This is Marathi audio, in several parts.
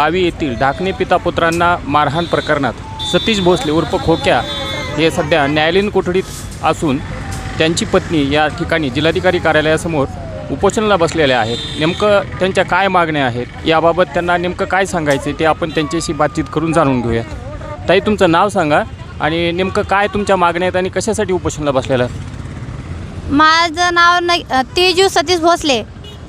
बावी येथील ढाकणे पिता पुत्रांना मारहाण प्रकरणात सतीश भोसले उर्फ खोक्या हे सध्या न्यायालयीन कोठडीत असून त्यांची पत्नी या ठिकाणी जिल्हाधिकारी कार्यालयासमोर उपोषणाला बसलेल्या आहेत. नेमकं त्यांच्या काय मागण्या आहेत? याबाबत त्यांना नेमकं काय सांगायचं ते आपण त्यांच्याशी बातचीत करून जाणून घेऊया ताई तुमचं नाव सांगा आणि नेमकं काय तुमच्या मागण्या आहेत आणि कशासाठी उपोषणाला बसलेलं माझं नाव न तेजू सतीश भोसले.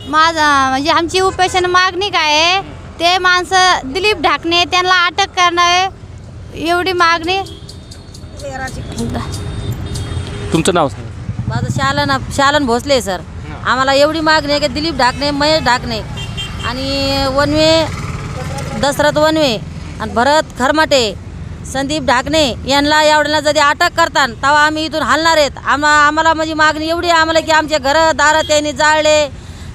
माझं म्हणजे आमची उपेशन मागणी काय आहे? ते माणसं दिलीप ढाकणे त्यांना अटक करणं एवढी मागणी. तुमचं नाव सांगा. माझं शालन शालन भोसले सर. आम्हाला एवढी मागणी आहे की दिलीप ढाकणे महेश ढाकणे आणि वनवे दशरथ वनवे आणि भरत खरमाटे संदीप ढाकणे यांना एवढ्याला जरी अटक करतात तेव्हा आम्ही इथून हलणार आहेत. आम्हा आम्हाला म्हणजे मागणी एवढी आहे आम्हाला की आमचे घरं दारं त्यांनी जाळले.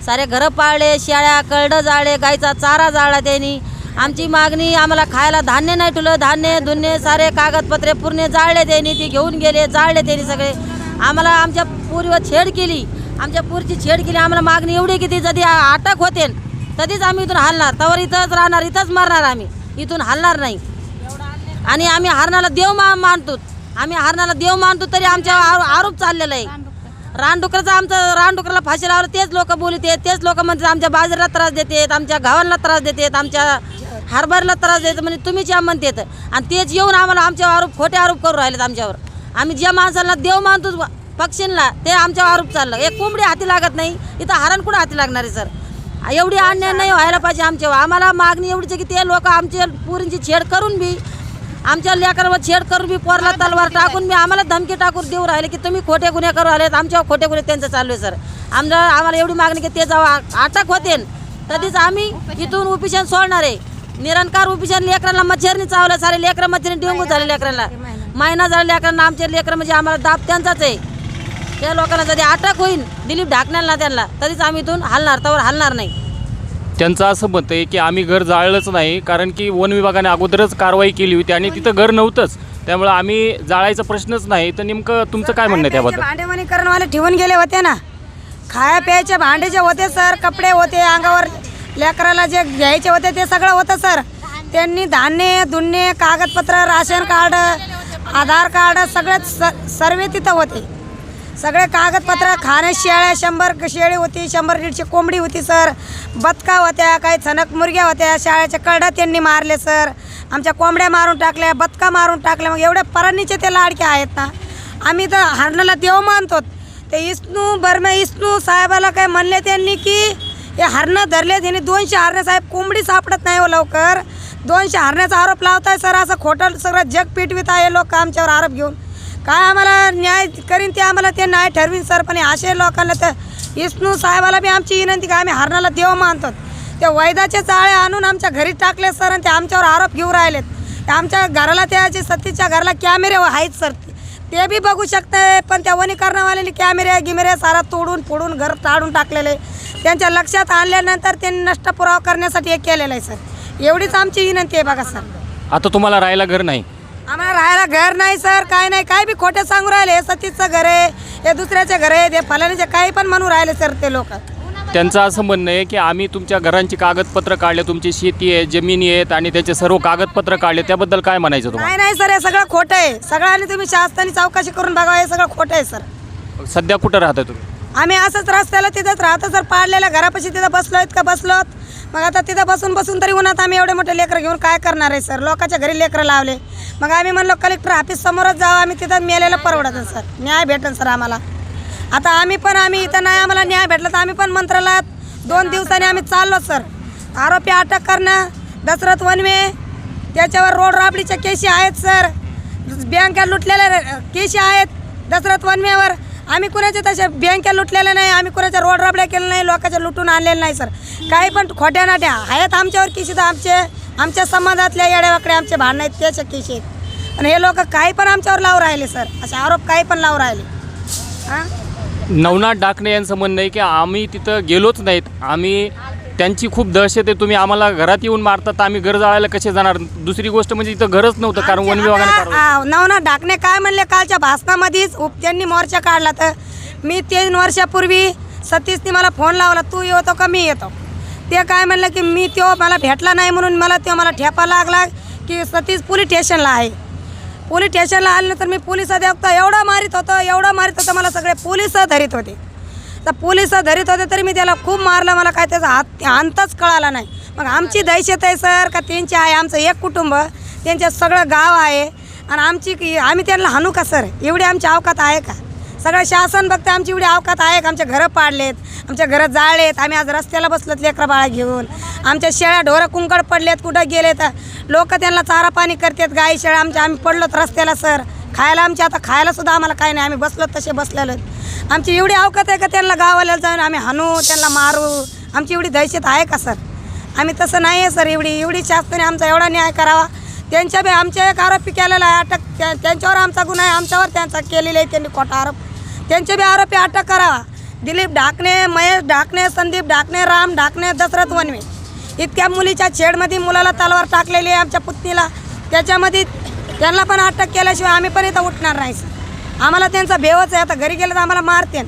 सारे घरं पाळले शेळ्या कळडं जाळले गाईचा चारा जाळला त्यांनी. आमची मागणी आम्हाला खायला धान्य नाही ठुलं धान्य धुन्य सारे कागदपत्रे पूर्ण जाळले त्यांनी ती घेऊन गेले जाळले त्यांनी सगळे. आम्हाला आमच्या पूर्वीवर छेड केली. आमच्या पूरची छेड केली आम्हाला मागणी एवढी की ती जरी अटक होते तधीच आम्ही इथून हलणार तवर इथंच राहणार इथंच मरणार आम्ही. इथून हलणार नाही. आणि आम्ही हरणाला देव मा मानतो. आम्ही हरणाला देव मानतो तरी आमच्या आरो- आरोप चाललेला आहे. रानडुकराचं आमचं रानडुकराला फाशी लावलं तेच लोक बोलते तेच लोक म्हणतात आमच्या बाजरीला त्रास देतात आमच्या गावांना त्रास देतात आमच्या हरभरला त्रास देतात म्हणजे तुम्हीच या म्हणतात. आणि तेच येऊन आम्हाला आमच्यावर आरोप खोटे आरोप करू राहिलेत आमच्यावर. आम्ही ज्या माणसाला देव मानतो पक्षींना ते आमच्यावर आरोप चाललं. एक कोंबडी हाती लागत नाही इथं हरण कुठं हाती लागणार आहे सर? एवढी अन्याय नाही व्हायला पाहिजे आमच्यावर. आम्हाला मागणी एवढीच की ते लोक आमच्या पुरींची छेड करून बी आमच्या लेकरावर छेड करून बी पोरला तलवार टाकून बी आम्हाला धमकी टाकून देऊ राहिले की तुम्ही खोटे गुन्हे करू राहिलेत आमच्यावर खोटे गुन्हे त्यांचं चालू आहे सर. आमच्या आम्हाला एवढी मागणी की ते जेव्हा अटक होते तरीच आम्ही इथून उपिशन सोडणार आहे. निरंकार उपिशन लेकरांना मच्छरनी चावलं सारे लेकरं मच्छरनी डेंगू झाले लेकरांना. महिना झाला. लेकरांना आमचे लेकरं म्हणजे आम्हाला दाब त्यांचाच आहे. त्या लोकांना जरी अटक होईल दिलीप ढाकण्याला त्यांना तरीच आम्ही इथून हलणार तर हलणार नाही. त्यांचं असं मत आहे की आम्ही घर जाळलंच नाही कारण की वन विभागाने अगोदरच कारवाई केली होती आणि तिथं घर नव्हतंच. त्यामुळे आम्ही जाळायचा प्रश्नच नाही. तर नेमकं तुमचं काय म्हणणं आहे त्याबद्दल? भांडे वनीकरणवाले ठेवून गेले होते ना. खाया प्यायचे भांडे जे होते सर कपडे होते अंगावर लेकराला जे घ्यायचे होते ते सगळं होतं सर. त्यांनी धान्य धुन्य कागदपत्र राशन कार्ड आधार कार्ड सगळे स- सर्व तिथं होते. सगळे कागदपत्र खाणे शेळ्या शंभर शेळी होती शंभर दीडशे कोंबडी होती सर. बदका होत्या काही छनक मुर्ग्या होत्या शाळेच्या करडं त्यांनी मारले सर. आमच्या कोंबड्या मारून टाकल्या बदका मारून टाकल्या मग एवढ्या परांनीचे ते लाडके आहेत ना. आम्ही तर हरणाला देव मानतो. ते इस्नू बर्मे इस्नू साहेबाला काय म्हणले त्यांनी की हे हरणं धरले त्यांनी दोनशे हरणे साहेब कोंबडी सापडत नाही हो लवकर. दोनशे हरण्याचा आरोप लावताय सर. असं खोटं सगळं जग पिटवित आहे लोक आमच्यावर आरोप घेऊन. काय आम्हाला न्याय करीन ते आम्हाला ते न्याय ठरवीन सर. पण असे लोकांना तर इस्नू साहेबाला बी आमची विनंती का आम्ही हरणाला देव मानतो. ते वैदाचे चाळे आणून आमच्या घरी टाकले सर आणि ते आमच्यावर आरोप घेऊ राहिलेत. आमच्या घराला त्याचे सतीच्या घराला कॅमेरे आहेत सर. ते बी बघू शकते पण त्या वनीकरणावाल्याने कॅमेरे गिमेरे सारा तोडून फोडून घर टाळून टाकलेले. त्यांच्या लक्षात आणल्यानंतर त्यांनी नष्ट पुरावा करण्यासाठी हे केलेलं आहे सर. एवढीच आमची विनंती आहे बघा सर. आता तुम्हाला राहायला घर नाही. आम्हाला राहायला घर नाही सर. काय नाही. काय बी खोटे सांगू राहिले. हे सतीचं घर आहे हे दुसऱ्याचे घर आहे हे फलानीचे काही पण म्हणू राहिले सर ते लोक. त्यांचं असं म्हणणं आहे की आम्ही तुमच्या घरांची कागदपत्र काढले तुमची शेती आहे जमिनी आहेत आणि त्याचे सर्व कागदपत्र काढले त्याबद्दल काय म्हणायचं तुम्हाला? नाही नाही सर हे सगळं खोटं आहे. सगळ्यांनी तुम्ही शासनाने चौकशी करून बघा हे सगळं खोटं आहे सर. सध्या कुठं राहता तुम्ही? आम्ही असंच रस्त्याला तिथंच राहतो सर. पाडलेल्या घरापाशी तिथं बसलो का बसलोत. मग आता तिथं बसून बसून तरी उन्हात आम्ही एवढे मोठे लेकरं घेऊन काय करणार आहे सर? लोकांच्या घरी लेकरं लावले. मग आम्ही म्हणलो कलेक्टर ऑफिस समोरच जावं आम्ही तिथं मेलेलं परवडत सर. न्याय भेटेल सर आम्हाला. आता आम्ही पण आम्ही इथं नाही आम्हाला न्याय भेटला तर आम्ही पण मंत्रालयात दोन दिवसांनी आम्ही चाललो सर. आरोपी अटक करणं दशरथ वनवे त्याच्यावर रोड राबडीच्या केशी आहेत सर. बँका लुटलेल्या केशी आहेत दशरथ वनवेवर. आम्ही कुणाच्या तशा बँका लुटलेल्या नाही आम्ही कुणाच्या रोड राबड्या केल्या नाही लोकांच्या लुटून आणलेलं नाही सर. काही पण खोट्या नाट्या आहेत आमच्यावर केशी तर आमचे आमच्या समाजातल्या येड्यावाकडे आमचे भांडणं आहेत त्याच्या केशी आहेत. आणि हे लोक काही पण आमच्यावर लावून राहिले सर. असे आरोप काही पण लावून राहिले. हां? नवनाथ डाकणे यांचं म्हणणं आहे की आम्ही तिथं गेलोच नाहीत. आम्ही त्यांची खूप दहशत आहे. तुम्ही आम्हाला घरात येऊन मारतात. तर आम्ही घर जाळायला कसे जाणार? दुसरी गोष्ट म्हणजे इथं घरच नव्हतं कारण वन विभागाने नवनाथ ढाकणे काय म्हणले? कालच्या भाषणामध्येच उप त्यांनी मोर्चा काढला तर मी तीन वर्षापूर्वी सतीशने मला फोन लावला तू येतो का? मी येतो. ते काय म्हणलं की मी तो मला भेटला नाही म्हणून मला तो मला ठेपा लागला की सतीश पोलीस स्टेशनला आहे. पोलीस स्टेशनला आल्यानंतर मी पोलीस देखता एवढा मारित होतं एवढा मारित होतं मला सगळे पोलीस धरीत होते. तर पोलीस धरीत होते तरी मी त्याला खूप मारलं मला काय त्याचा हात अंतच कळाला नाही. मग आमची दहशत आहे सर का त्यांची आहे आमचं एक कुटुंब त्यांचं सगळं गाव आहे. आणि आमची की- आम्ही त्यांना हाणू का सर? एवढी आमची अवकात आहे का? सगळं शासन बघते आमची एवढी अवकात आहे का आमच्या घरं पाडलेत आमच्या घरं जाळलेत आम्ही आज रस्त्याला बसलोत लेकरं बाळा घेऊन. आमच्या शेळ्या ढोरं कुंकड पडलेत कुठं गेलेत? लोक त्यांना चारा पाणी करतात गाई शेळ्या आमच्या आम्ही पडलोत रस्त्याला सर. खायला आमच्या आता खायलासुद्धा आम्हाला काही नाही आम्ही बसलो तसे बसलेलो आहेत. आमची एवढी अवकात आहे का त्यांना गावाला जाऊन आम्ही हाणू त्यांना मारू? आमची एवढी दहशत आहे का सर? आम्ही तसं नाही आहे सर एवढी एवढी शासनाने आमचा एवढा न्याय करावा. त्यांच्या बी आमच्या एक आरोपी केलेला आहे अटक त्या- त्यांच्यावर आमचा गुन्हा आहे आमच्यावर त्यांचा केलेला आहे त्यांनी खोटा आरोप त्यांचे बी आरोपी अटक करावा. दिलीप ढाकणे महेश ढाकणे संदीप ढाकणे राम ढाकणे दशरथ वनवे. इतक्या मुलीच्या छेडमध्ये मुलाला तलवार टाकलेली आहे आमच्या पुतणीला. त्याच्यामध्ये त्यांना पण अटक केल्याशिवाय आम्ही पण इथं उठणार नाही सर आम्हाला त्यांचा भेवच आहे. आता घरी गेलं तर आम्हाला मारते.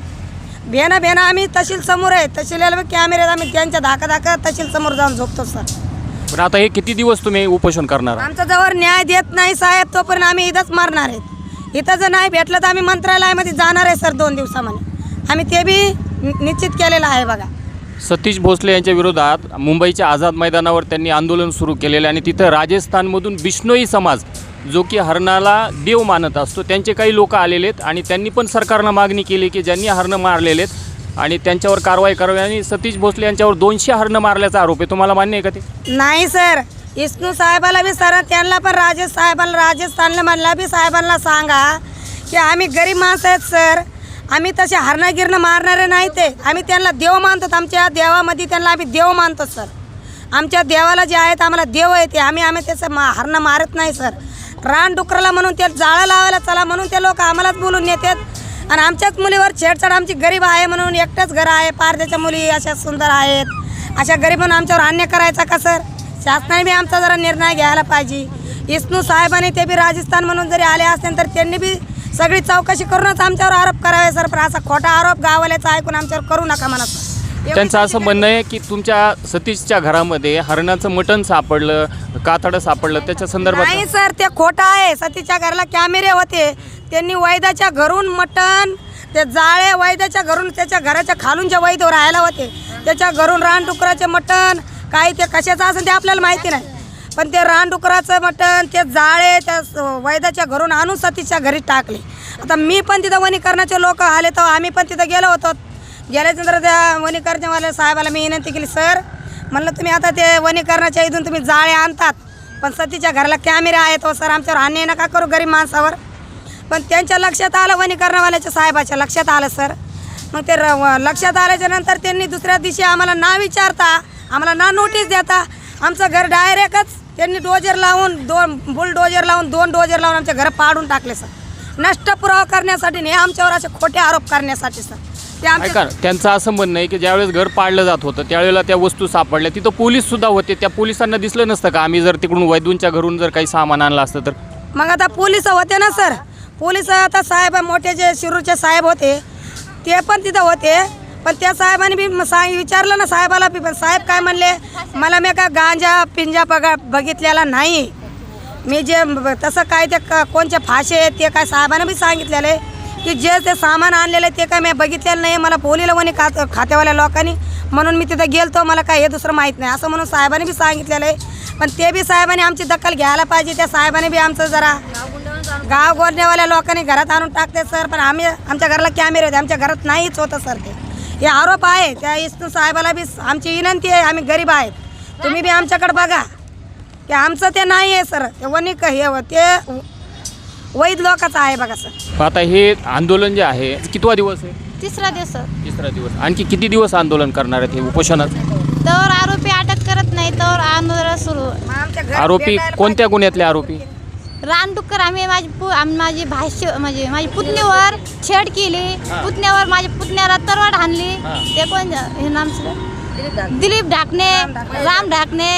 भेना भेना आम्ही तहसील समोर आहे. तहसील कॅमेऱ्यात आम्ही त्यांच्या धाका धाका तहसील समोर जाऊन झोपतो सर. पण आता हे किती दिवस तुम्ही उपोषण करणार? आमचा जवळ न्याय देत नाही साहेब. तोपर्यंत आम्ही इथंच मारणार आहेत. इथं जर नाही भेटलं तर आम्ही मंत्रालयामध्ये जाणार आहे सर दोन दिवसामध्ये. आम्ही ते बी निश्चित केलेलं आहे बघा. सतीश भोसले यांच्या विरोधात मुंबईच्या आझाद मैदानावर त्यांनी आंदोलन सुरू केलेले आणि तिथं राजस्थानमधून बिश्नोई समाज जो की हरणाला देव मानत असतो त्यांचे काही लोक आलेले आहेत आणि त्यांनी पण सरकारनं मागणी केली की ज्यांनी हरणं मारलेले आहेत आणि त्यांच्यावर कारवाई करावी. आणि सतीश भोसले यांच्यावर दोनशे हरणं मारल्याचा आरोप आहे. तुम्हाला मान्य आहे का ते? नाही सर. विष्णू साहेबाला बी सर त्यांना पण राजेश साहेबाला राजस्थानला म्हणला बी साहेबांना सांगा की आम्ही गरीब माणसं आहेत सर. आम्ही तसे हरणं गिरणं मारणारे नाही ते. आम्ही त्यांना देव मानतो आमच्या देवामध्ये त्यांना आम्ही देव मानतो सर. आमच्या देवाला जे आहेत आम्हाला देव आहे ते. आम्ही आम्ही त्याचं मा हरणं मारत नाही सर. रान डुकराला म्हणून ते जाळं लावायला चला म्हणून ते लोक आम्हालाच बोलून नेतात. आणि आमच्याच मुलीवर छेडछाड आमची गरीब आहे म्हणून एकटंच घर आहे. पारद्याच्या मुली अशा सुंदर आहेत. अशा गरीब म्हणून आमच्यावर अन्याय करायचा का सर? शासनाने बी आमचा जरा निर्णय घ्यायला पाहिजे. विष्णू साहेबांनी ते बी राजस्थान म्हणून जरी आले असते तर त्यांनी बी सगळी चौकशी करूनच आमच्यावर आरोप करावे सर. पण असा खोटा आरोप गावाल्याचा ऐकून आमच्यावर करू नका म्हणत सर. त्यांचं असं म्हणणं आहे की तुमच्या सतीशच्या घरामध्ये हरणाचं मटण सापडलं कातडं सापडलं त्याच्या संदर्भात नाही सर ते खोटं आहे. सतीच्या घराला कॅमेरे होते. त्यांनी वैद्याच्या घरून मटण ते जाळे वैद्याच्या घरून त्याच्या घराच्या खालून जे वैद्य राहायला होते त्याच्या घरून रानडुकराचे मटण काही ते कशाचं असेल ते आपल्याला माहिती नाही. पण ते रानडुकराचं मटण ते जाळे त्या वैद्याच्या घरून आणून सतीच्या घरी टाकले. आता मी पण तिथं वनीकरणाचे लोक आले तर आम्ही पण तिथं गेलो होतो. गेल्याच्यानंतर त्या वनीकरणवाल्या साहेबाला मी विनंती केली सर म्हणलं तुम्ही आता ते वनीकरणाच्या इथून तुम्ही जाळे आणतात पण सतीच्या घराला कॅमेरे आहेत हो सर आमच्यावर आणणे नका करू गरीब माणसावर. पण त्यांच्या लक्षात आलं वनीकरणवाल्याच्या साहेबाच्या लक्षात आलं सर. मग ते र लक्षात आल्याच्यानंतर त्यांनी दुसऱ्या दिवशी आम्हाला ना विचारता आम्हाला ना नोटीस देता. आमचं घर डायरेक्टच त्यांनी डोजर लावून दोन बुल डोजर लावून दोन डोजर लावून आमचे घर पाडून टाकले सर नष्ट पुरावा करण्यासाठी नाही आमच्यावर असे खोटे आरोप करण्यासाठी सर ते ऐका त्यांचं असं म्हणणं आहे की ज्यावेळेस घर पाडलं जात होतं त्यावेळेला त्या वस्तू सापडल्या. तिथं पोलीस सुद्धा होते त्या पोलिसांना दिसलं नसतं का? आम्ही जर तिकडून वैद्यूंच्या घरून जर काही सामान आणलं असतं तर. मग आता पोलीस होते ना सर पोलीस आता साहेब मोठे जे शिरूरचे साहेब होते ते पण तिथं होते. पण त्या साहेबांनी बी म- सांग विचारलं ना साहेबाला बी पण साहेब काय म्हणले? मला मी काय गांजा पिंजा बघा बघितलेला नाही. मी जे ब- तसं काय ते क- कोणचे फाशे आहेत ते काय साहेबांना बी सांगितलेलं. आहे की जे ते सामान आणलेलं आहे ते काय मी बघितलेलं नाही. मला बोलिलं म्हणे खात खात्यावाल्या लोकांनी म्हणून मी तिथं गेलतो. मला काय हे दुसरं माहीत नाही. असं म्हणून साहेबांनी बी सांगितलेलं. आहे पण ते बी साहेबांनी आमची दखल घ्यायला पाहिजे. त्या साहेबांनी बी आमचं जरा गाव गोरण्यावाल्या लोकांनी घरात आणून टाकते सर. पण आम्ही आमच्या घराला कॅमेरे होते. आमच्या घरात नाहीच होतं सर ते. हे आरोप आहे त्या इस्तू साहेबाला बी आमची विनंती आहे. आम्ही गरीब आहेत. तुम्ही बी आमच्याकडे बघा. की आमचं ते नाही आहे सर. ते वनिक हे ते वैध लोकांचं आहे बघा सर. आता हे आंदोलन जे आहे कितवा दिवस आहे? तिसरा दिवस तिसरा दिवस. आणखी किती दिवस आंदोलन करणार आहेत हे उपोषणाचं तर आरोपी अटक करत नाही तर आंदोलन सुरू. आरोपी कोणत्या गुन्ह्यातले आरोपी? रानडुक्कर आम्ही माझी पु आम्ही माझी भाष्य म्हणजे माझी पुतणीवर छेड केली. पुतण्यावर माझ्या पुतण्याला तरवाड हाणली ते कोण हे नाम सगळं? दिलीप ढाकणे. राम ढाकणे.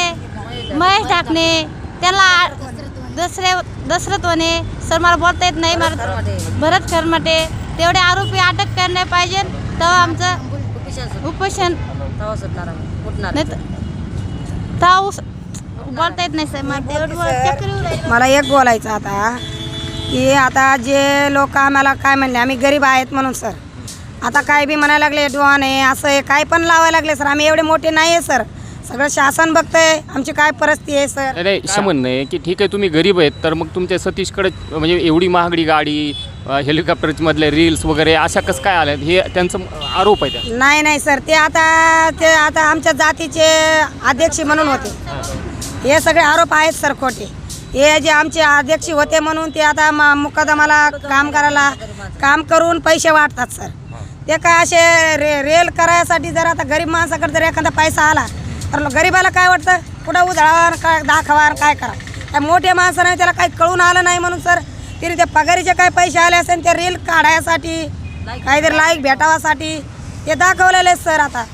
महेश ढाकणे. त्यांना दसरे दसरथ वने सर मला बोलता येत नाही मला भरत खरमाटे तेवढे आरोपी अटक करणे पाहिजे. तेव्हा आमचं उपोषण तेव्हा उठणार. नाही तर ताऊस बोलता येत नाही सर मला तेवढं चक्कर येऊ राहिली. मला एक बोलायचं आता की आता जे लोक आम्हाला काय म्हणले आम्ही गरीब आहेत म्हणून सर. आता काय बी म्हणायला लागले डोन आहे असं आहे काय पण लावायला लागले सर आम्ही एवढे मोठे नाही आहे सर. सगळं शासन बघतंय आमची काय परिस्थिती आहे सर? नाही, नाही असं म्हणणं आहे की ठीक आहे तुम्ही गरीब आहेत तर मग तुमच्या सतीशकडे म्हणजे एवढी महागडी गाडी हेलिकॉप्टरमधले रील्स वगैरे अशा कसं काय आल्या हे त्यांचं आरोप आहे त्या. नाही नाही सर ते आता ते आता आमच्या जातीचे अध्यक्ष म्हणून होते. हे सगळे आरोप आहेत सर खोटे. हे जे आमचे अध्यक्ष होते म्हणून ते आता म- मुकदमाला काम करायला काम करून पैसे वाटतात सर. ते काय असे रे रेल करायसाठी जर आता गरीब माणसाकडे जर एखादा पैसा आला तर गरीबाला काय वाटतं? कुठं उधळावा काय दाखवा काय करा त्या मोठ्या माणसाने त्याला काही कळून आलं नाही म्हणून सर. तिने ते पगारीचे काय पैसे आले असेल ते रेल काढायसाठी काहीतरी लाईक भेटावासाठी ते दाखवलेले सर आता.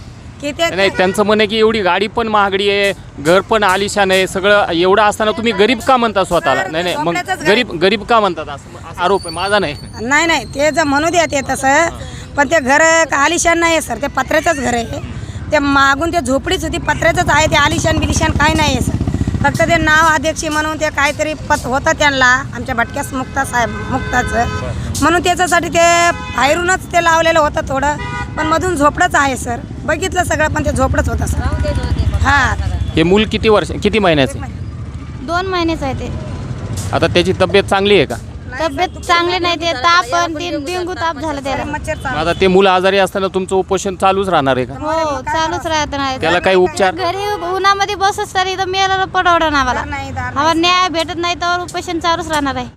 की ते नाही त्यांचं म्हणणं आहे की एवढी गाडी पण महागडी आहे घर पण आलिशान आहे सगळं एवढं असताना तुम्ही गरीब का म्हणता स्वतःला? नाही नाही मग घर- गरीब गरीब का म्हणतात असं? असा आरोप आहे माझा नाही. नाही नाही ते जर म्हणू द्या ते तसं पण ते घर का आलिशान नाही आहे सर ते पत्र्याचंच घर आहे. ते मागून ते झोपडीच होती पत्र्याचंच आहे ते आलिशान बिलिशान काही नाही आहे सर. फक्त ते नाव अध्यक्षी म्हणून ते काहीतरी पत होतं त्यांना आमच्या भटक्यास मुक्ता साहेब मुक्ताचं. म्हणून त्याच्यासाठी ते बाहेरूनच ते लावलेलं होतं थोडं पण मधून झोपडंच आहे सर. बघितलं सगळं पण ते झोपडंच होतं सर हां. हे मूल किती वर्ष किती महिन्याचे दोन महिनेच आहे ते. आता त्याची तब्येत चांगली आहे का? तब्येत चांगली नाही ते ताप पण तीन डेंगू ताप झाला त्याला. मच्छर. आता ते मुलं आजारी असताना तुमचं उपोषण चालूच राहणार आहे का? हो चालूच राहत नाही त्याला काही उपचार? घरी उन्हामध्ये बसच तरी तर मेला पडवणार आम्हाला. नाही दार आम्हाला न्याय भेटत नाही तर उपोषण चालूच राहणार आहे.